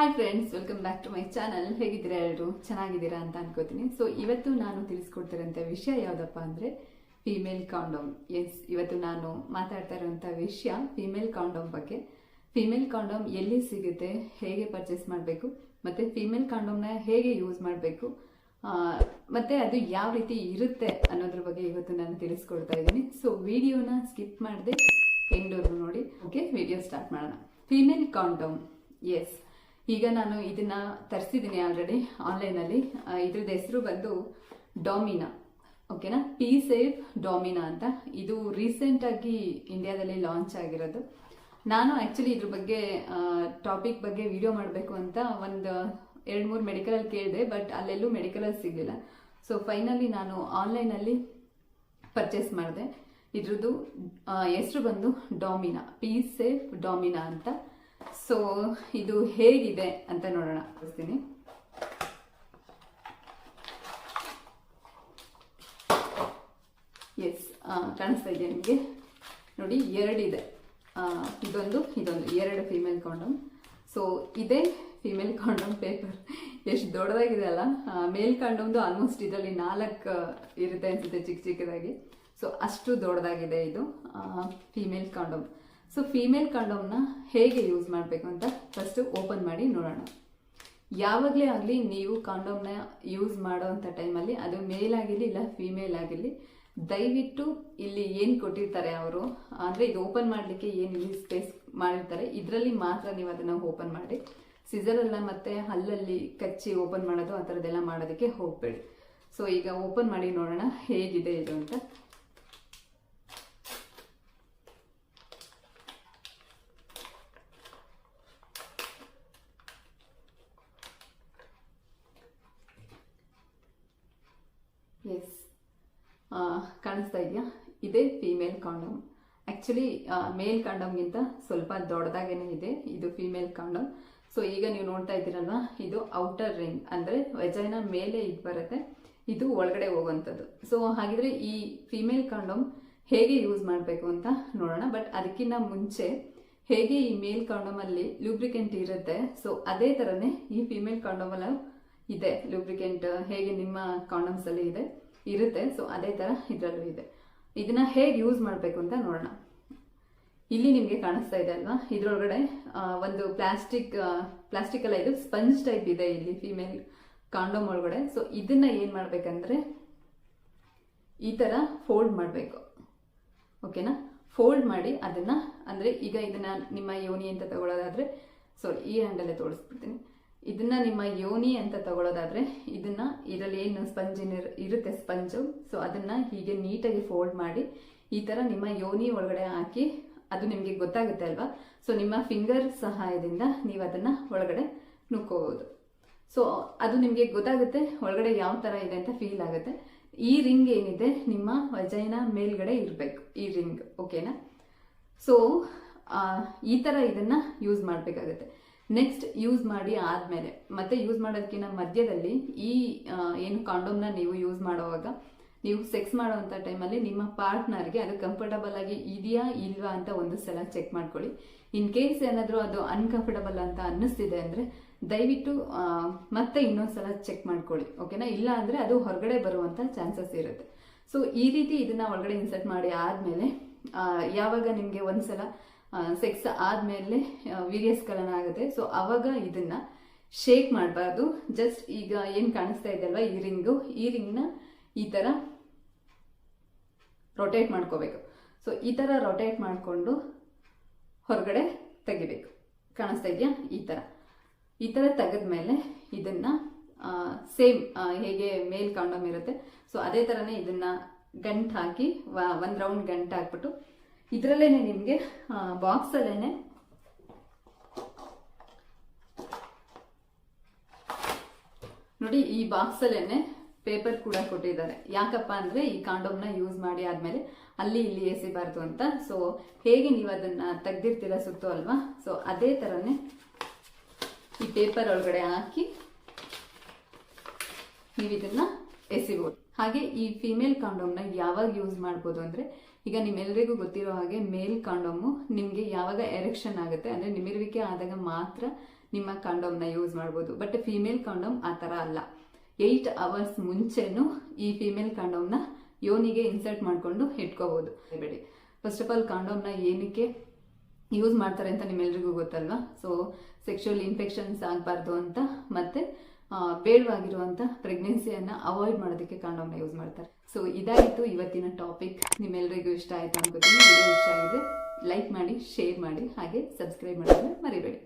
Hi friends welcome back to my channel ಹೇಗಿದ್ದೀರಾ ಎಲ್ಲರೂ ಚೆನ್ನಾಗಿದ್ದೀರಾ ಅಂತ ಅನ್ಕೋತೀನಿ. ಸೊ ಇವತ್ತು ನಾನು ತಿಳಿಸ್ಕೊಡ್ತಿರೋಂಥ ವಿಷಯ ಯಾವುದಪ್ಪ ಅಂದರೆ ಫೀಮೇಲ್ ಕಾಂಡೋಮ್ ಎಸ್ ಇವತ್ತು ನಾನು ಮಾತಾಡ್ತಾ ಇರೋಂಥ ವಿಷಯ ಫೀಮೇಲ್ ಕಾಂಡೋಮ್ ಬಗ್ಗೆ. ಫೀಮೇಲ್ ಕಾಂಡೋಮ್ ಎಲ್ಲಿ ಸಿಗುತ್ತೆ, ಹೇಗೆ ಪರ್ಚೇಸ್ ಮಾಡಬೇಕು, ಮತ್ತು ಫೀಮೇಲ್ ಕಾಂಡೋಮ್ನ ಹೇಗೆ ಯೂಸ್ ಮಾಡಬೇಕು ಮತ್ತು ಅದು ಯಾವ ರೀತಿ ಇರುತ್ತೆ ಅನ್ನೋದ್ರ ಬಗ್ಗೆ ಇವತ್ತು ನಾನು ತಿಳಿಸ್ಕೊಡ್ತಾ ಇದ್ದೀನಿ. ಸೊ ವಿಡಿಯೋನ ಸ್ಕಿಪ್ ಮಾಡದೆ ಎಂಡೋರ್ಗು ನೋಡಿ. ಓಕೆ ವಿಡಿಯೋ ಸ್ಟಾರ್ಟ್ ಮಾಡೋಣ. ಫೀಮೇಲ್ ಕಾಂಡೋಮ್ ಎಸ್ ಈಗ ನಾನು ಇದನ್ನ ತರಿಸಿದ್ದೀನಿ ಆಲ್ರೆಡಿ ಆನ್ಲೈನಲ್ಲಿ ಇದ್ರದ್ದು ಹೆಸರು ಬಂದು ಡಾಮಿನಾ ಓಕೆನಾ ಪಿ ಸೇಫ್ ಡಾಮಿನಾ ಅಂತ. ಇದು ರೀಸೆಂಟಾಗಿ ಇಂಡಿಯಾದಲ್ಲಿ ಲಾಂಚ್ ಆಗಿರೋದು. ನಾನು ಆ್ಯಕ್ಚುಲಿ ಇದ್ರ ಬಗ್ಗೆ ಟಾಪಿಕ್ ಬಗ್ಗೆ ವಿಡಿಯೋ ಮಾಡಬೇಕು ಅಂತ ಒಂದು ಎರಡು ಮೂರು ಮೆಡಿಕಲಲ್ಲಿ ಕೇಳಿದೆ ಬಟ್ ಅಲ್ಲೆಲ್ಲೂ ಮೆಡಿಕಲಲ್ಲಿ ಸಿಗಲಿಲ್ಲ. ಸೊ ಫೈನಲಿ ನಾನು ಆನ್ಲೈನಲ್ಲಿ ಪರ್ಚೇಸ್ ಮಾಡಿದೆ. ಇದ್ರದ್ದು ಹೆಸರು ಬಂದು ಡಾಮಿನಾ ಪಿ ಸೇಫ್ ಡಾಮಿನಾ ಅಂತ. ಸೊ ಇದು ಹೇಗಿದೆ ಅಂತ ನೋಡೋಣ. ತೋರಿಸ್ತೀನಿ. ಎಸ್ ಕಾಣಿಸ್ತಾ ಇದೆಯಾ ನಿಮಗೆ? ನೋಡಿ, ಎರಡಿದೆ. ಇದೊಂದು ಇದೊಂದು, ಎರಡು ಫಿಮೇಲ್ ಕಾಂಡಮ್ ಸೊ ಇದೇ ಫಿಮೇಲ್ ಕಾಂಡಮ್ ಪೇಪರ್ ಎಷ್ಟು ದೊಡ್ಡದಾಗಿದೆ ಅಲ್ಲ? ಮೇಲ್ ಕಾಂಡಮ್ದು ಆಲ್ಮೋಸ್ಟ್ ಇದರಲ್ಲಿ ನಾಲ್ಕು ಇರುತ್ತೆ ಅನ್ಸುತ್ತೆ ಚಿಕ್ಕ ಚಿಕ್ಕದಾಗಿ. ಸೊ ಅಷ್ಟು ದೊಡ್ಡದಾಗಿದೆ ಇದು ಫಿಮೇಲ್ ಕಾಂಡೋಮ್ ಸೊ ಫೀಮೇಲ್ ಕಂಡೋಮ್ನ ಹೇಗೆ ಯೂಸ್ ಮಾಡಬೇಕು ಅಂತ ಫಸ್ಟ್ ಓಪನ್ ಮಾಡಿ ನೋಡೋಣ. ಯಾವಾಗಲೇ ಆಗಲಿ ನೀವು ಕಾಂಡೋಮ್ನ ಯೂಸ್ ಮಾಡೋವಂಥ ಟೈಮಲ್ಲಿ ಅದು ಮೇಲ್ ಆಗಿರಲಿ ಇಲ್ಲ ಫೀಮೇಲ್ ಆಗಿರಲಿ, ದಯವಿಟ್ಟು ಇಲ್ಲಿ ಏನು ಕೊಟ್ಟಿರ್ತಾರೆ ಅವರು? ಅಂದರೆ ಇದು ಓಪನ್ ಮಾಡಲಿಕ್ಕೆ ಏನು ಇಲ್ಲಿ ಸ್ಪೇಸ್ ಮಾಡಿರ್ತಾರೆ? ಇದರಲ್ಲಿ ಮಾತ್ರ ನೀವು ಅದನ್ನು ಓಪನ್ ಮಾಡಿ. ಸಿಸರಲ್ಲ ಮತ್ತು ಹಲ್ಲಲ್ಲಿ ಕಚ್ಚಿ ಓಪನ್ ಮಾಡೋದು ಆ ಥರದ್ದೆಲ್ಲ ಮಾಡೋದಕ್ಕೆ ಹೋಗಬೇಡಿ. ಸೊ ಈಗ ಓಪನ್ ಮಾಡಿ ನೋಡೋಣ ಹೇಗಿದೆ ಇದು ಅಂತ. ಎಸ್ ಕಾಣಿಸ್ತಾ ಇದೆಯಾ? ಇದೇ ಫೀಮೇಲ್ ಕಾಂಡಮ್ ಆ್ಯಕ್ಚುಲಿ ಮೇಲ್ ಕಾಂಡಮ್ಗಿಂತ ಸ್ವಲ್ಪ ದೊಡ್ಡದಾಗೇನೆ ಇದೆ. ಇದು ಫೀಮೇಲ್ ಕಾಂಡಮ್ ಸೊ ಈಗ ನೀವು ನೋಡ್ತಾ ಇದ್ದೀರಲ್ವಾ? ಇದು ಔಟರ್ ರಿಂಗ್ ಅಂದರೆ ವೆಜೈನ ಮೇಲೆ ಇದು ಬರುತ್ತೆ. ಇದು ಒಳಗಡೆ ಹೋಗುವಂಥದ್ದು. ಸೊ ಹಾಗಿದ್ರೆ ಈ ಫಿಮೇಲ್ ಕಾಂಡೋಮ್ ಹೇಗೆ ಯೂಸ್ ಮಾಡಬೇಕು ಅಂತ ನೋಡೋಣ. ಬಟ್ ಅದಕ್ಕಿಂತ ಮುಂಚೆ ಹೇಗೆ ಈ ಮೇಲ್ ಕಾಂಡೋಮಲ್ಲಿ ಲೂಬ್ರಿಕೆಂಟ್ ಇರುತ್ತೆ? ಸೊ ಅದೇ ಥರನೇ ಈ ಫಿಮೇಲ್ ಕಾಂಡೋಮಲ್ಲ ಇದೆ ಲೂಬ್ರಿಕೆಂಟ್ ಹೇಗೆ ನಿಮ್ಮ ಕಾಂಡಮ್ಸ್ ಅಲ್ಲಿ ಇದೆ, ಇರುತ್ತೆ. ಸೊ ಅದೇ ತರ ಇದರಲ್ಲೂ ಇದೆ. ಇದನ್ನ ಹೇಗೆ ಯೂಸ್ ಮಾಡಬೇಕು ಅಂತ ನೋಡೋಣ. ಇಲ್ಲಿ ನಿಮಗೆ ಕಾಣಿಸ್ತಾ ಇದೆ ಅಲ್ವಾ? ಇದ್ರೊಳಗಡೆ ಒಂದು ಪ್ಲಾಸ್ಟಿಕ್ ಪ್ಲಾಸ್ಟಿಕ್ ಅಲ್ಲ, ಇದು ಸ್ಪಂಜ್ ಟೈಪ್ ಇದೆ ಇಲ್ಲಿ ಫಿಮೇಲ್ ಕಾಂಡೋಮ್ ಒಳಗಡೆ. ಸೊ ಇದನ್ನ ಏನ್ ಮಾಡ್ಬೇಕಂದ್ರೆ ಈ ತರ ಫೋಲ್ಡ್ ಮಾಡಬೇಕು. ಓಕೆನಾ ಫೋಲ್ಡ್ ಮಾಡಿ ಅದನ್ನ, ಅಂದ್ರೆ ಈಗ ಇದನ್ನ ನಿಮ್ಮ ಯೋನಿ ಅಂತ ತಗೊಳ್ಳೋದಾದ್ರೆ ಸಾರಿ ಈ ಹ್ಯಾಂಡಲ್ಲೇ ತೋರಿಸ್ಬಿಡ್ತೀನಿ. ಇದನ್ನ ನಿಮ್ಮ ಯೋನಿ ಅಂತ ತಗೊಳ್ಳೋದಾದ್ರೆ ಇದನ್ನ ಇದರಲ್ಲಿ ಏನು ಸ್ಪಂಜ್ ಇರುತ್ತೆ ಸ್ಪಂಜು. ಸೊ ಅದನ್ನ ಹೀಗೆ ನೀಟಾಗಿ ಫೋಲ್ಡ್ ಮಾಡಿ ಈ ತರ ನಿಮ್ಮ ಯೋನಿ ಒಳಗಡೆ ಹಾಕಿ ಅದು ನಿಮಗೆ ಗೊತ್ತಾಗುತ್ತೆ ಅಲ್ವಾ? ಸೊ ನಿಮ್ಮ ಫಿಂಗರ್ ಸಹಾಯದಿಂದ ನೀವು ಅದನ್ನ ಒಳಗಡೆ ನುಕ್ಕೋಬಹುದು ಸೊ ಅದು ನಿಮಗೆ ಗೊತ್ತಾಗುತ್ತೆ ಒಳಗಡೆ ಯಾವ ತರ ಇದೆ ಅಂತ ಫೀಲ್ ಆಗುತ್ತೆ. ಈ ರಿಂಗ್ ಏನಿದೆ ನಿಮ್ಮ ವಜೈನ ಮೇಲ್ಗಡೆ ಇರಬೇಕು, ಈ ರಿಂಗ್ ಓಕೆನಾ ಸೊ ಈ ತರ ಇದನ್ನ ಯೂಸ್ ಮಾಡಬೇಕಾಗುತ್ತೆ. ನೆಕ್ಸ್ಟ್ ಯೂಸ್ ಮಾಡಿ ಆದಮೇಲೆ. ಮತ್ತೆ ಯೂಸ್ ಮಾಡೋದಕ್ಕಿಂತ ಮಧ್ಯದಲ್ಲಿ ಈ ಏನು ಕಾಂಡೋಮ್ನ ನೀವು ಯೂಸ್ ಮಾಡುವಾಗ, ನೀವು ಸೆಕ್ಸ್ ಮಾಡುವಂಥ ಟೈಮಲ್ಲಿ ನಿಮ್ಮ ಪಾರ್ಟ್ನರ್ಗೆ ಅದು ಕಂಫರ್ಟಬಲ್ ಆಗಿ ಇದೆಯಾ, ಇಲ್ವಾ ಅಂತ ಒಂದು ಸಲ ಚೆಕ್ ಮಾಡ್ಕೊಳ್ಳಿ. ಇನ್ ಕೇಸ್ ಏನಾದರೂ ಅದು ಅನ್ಕಂಫರ್ಟಬಲ್ ಅಂತ ಅನ್ನಿಸ್ತಿದೆ ಅಂದರೆ, ದಯವಿಟ್ಟು ಮತ್ತೆ ಇನ್ನೊಂದು ಸಲ ಚೆಕ್ ಮಾಡ್ಕೊಳ್ಳಿ ಓಕೆನಾ ಇಲ್ಲ ಅಂದರೆ ಅದು ಹೊರಗಡೆ ಬರುವಂಥ ಚಾನ್ಸಸ್ ಇರುತ್ತೆ. ಸೊ ಈ ರೀತಿ ಇದನ್ನ ಒಳಗಡೆ ಇನ್ಸರ್ಟ್ ಮಾಡಿ ಆದಮೇಲೆ ಯಾವಾಗ ನಿಮಗೆ ಒಂದ್ಸಲ ಸೆಕ್ಸ್ ಆದಮೇಲೆ ವೀರ್ಯಸ್ಖಲನ ಆಗುತ್ತೆ ಸೊ ಅವಾಗ ಇದನ್ನ ಶೇಕ್ ಮಾಡಬಾರ್ದು. ಜಸ್ಟ್ ಈಗ ಏನು ಕಾಣಿಸ್ತಾ ಇದೆ ಅಲ್ವಾ ಈ ರಿಂಗು ಈ ರಿಂಗ್ನ ಈ ಥರ ರೊಟೇಟ್ ಮಾಡ್ಕೋಬೇಕು. ಸೊ ಈ ಥರ ರೊಟೇಟ್ ಮಾಡಿಕೊಂಡು ಹೊರಗಡೆ ತೆಗಿಬೇಕು. ಕಾಣಿಸ್ತಾ ಇದೆಯಾ? ಈ ಥರ ಈ ಥರ ತೆಗೆದ್ಮೇಲೆ ಇದನ್ನ ಸೇಮ್ ಹೇಗೆ ಮೇಲ್ ಕಾಂಡಮ್ ಇರುತ್ತೆ. ಸೊ ಅದೇ ತರನೇ ಇದನ್ನ ಗಂಟು ಹಾಕಿ ಒಂದು ರೌಂಡ್ ಗಂಟು ಹಾಕ್ಬಿಟ್ಟು ಇದರಲ್ಲೇನೆ ನಿಮಗೆ ಬಾಕ್ಸಲ್ಲೇ ನೋಡಿ, ಈ ಬಾಕ್ಸಲ್ಲೇ ಪೇಪರ್ ಕೂಡ ಕೊಟ್ಟಿದ್ದಾರೆ. ಯಾಕಪ್ಪ ಅಂದರೆ, ಈ ಕಾಂಡೋಮ್ನ ಯೂಸ್ ಮಾಡಿ ಆದಮೇಲೆ ಅಲ್ಲಿ ಇಲ್ಲಿ ಎಸಿಬಾರ್ದು ಅಂತ. ಸೊ ಹೇಗೆ ನೀವು ಅದನ್ನು ತೆಗ್ದಿರ್ತೀರ ಸುತ್ತು ಅಲ್ವಾ? ಸೊ ಅದೇ ಥರನೇ ಈ ಪೇಪರ್ ಒಳಗಡೆ ಹಾಕಿ ನೀವು ಇದನ್ನು ಎಸಿಬೋದು. ಹಾಗೆ ಈ ಫಿಮೇಲ್ ಕಾಂಡೋಮ್ನ ಯಾವಾಗ ಯೂಸ್ ಮಾಡ್ಬೋದು ಅಂದ್ರೆ ಈಗ ನಿಮ್ಮೆಲ್ಲರಿಗೂ ಗೊತ್ತಿರೋ ಹಾಗೆ ಮೇಲ್ ಕಾಂಡೋಮು ನಿಮಗೆ ಯಾವಾಗ ಎರೆಕ್ಷನ್ ಆಗುತ್ತೆ ಅಂದರೆ ನಿಮಿರುವಿಕೆ ಆದಾಗ ಮಾತ್ರ ನಿಮ್ಮ ಕಾಂಡೋಮ್ನ ಯೂಸ್ ಮಾಡ್ಬೋದು. ಬಟ್ ಫೀಮೇಲ್ ಕಾಂಡೋಮ್ ಆ ಥರ ಅಲ್ಲ. ಏಯ್ಟ್ ಅವರ್ಸ್ ಮುಂಚೆನೂ ಈ ಫೀಮೇಲ್ ಕಾಂಡೋಮ್ನ ಯೋನಿಗೆ ಇನ್ಸರ್ಟ್ ಮಾಡಿಕೊಂಡು ಇಟ್ಕೋಬೋದು. ಬೇಡಿ ಫಸ್ಟ್ ಆಫ್ ಆಲ್ ಕಾಂಡೋಮ್ನ ಏನಕ್ಕೆ ಯೂಸ್ ಮಾಡ್ತಾರೆ ಅಂತ ನಿಮ್ಮೆಲ್ರಿಗೂ ಗೊತ್ತಲ್ವಾ? ಸೊ ಸೆಕ್ಷುವಲ್ ಇನ್ಫೆಕ್ಷನ್ಸ್ ಆಗಬಾರ್ದು ಅಂತ ಮತ್ತೆ ಬೇಡವಾಗಿರುವಂಥ ಪ್ರೆಗ್ನೆನ್ಸಿಯನ್ನು ಅವಾಯ್ಡ್ ಮಾಡೋದಕ್ಕೆ ಕಾಂಡೋಮ್ನ ಯೂಸ್ ಮಾಡ್ತಾರೆ. ಸೊ ಇದಾಯಿತು ಇವತ್ತಿನ ಟಾಪಿಕ್ ನಿಮ್ಮೆಲ್ಲರಿಗೂ ಇಷ್ಟ ಆಯಿತು ಅನ್ಕೋತೀನಿ. ವಿಡಿಯೋ ಇಷ್ಟ ಆಗಿದೆ ಲೈಕ್ ಮಾಡಿ ಶೇರ್ ಮಾಡಿ, ಹಾಗೆ ಸಬ್ಸ್ಕ್ರೈಬ್ ಮಾಡೋದನ್ನ ಮರಿಬೇಡಿ.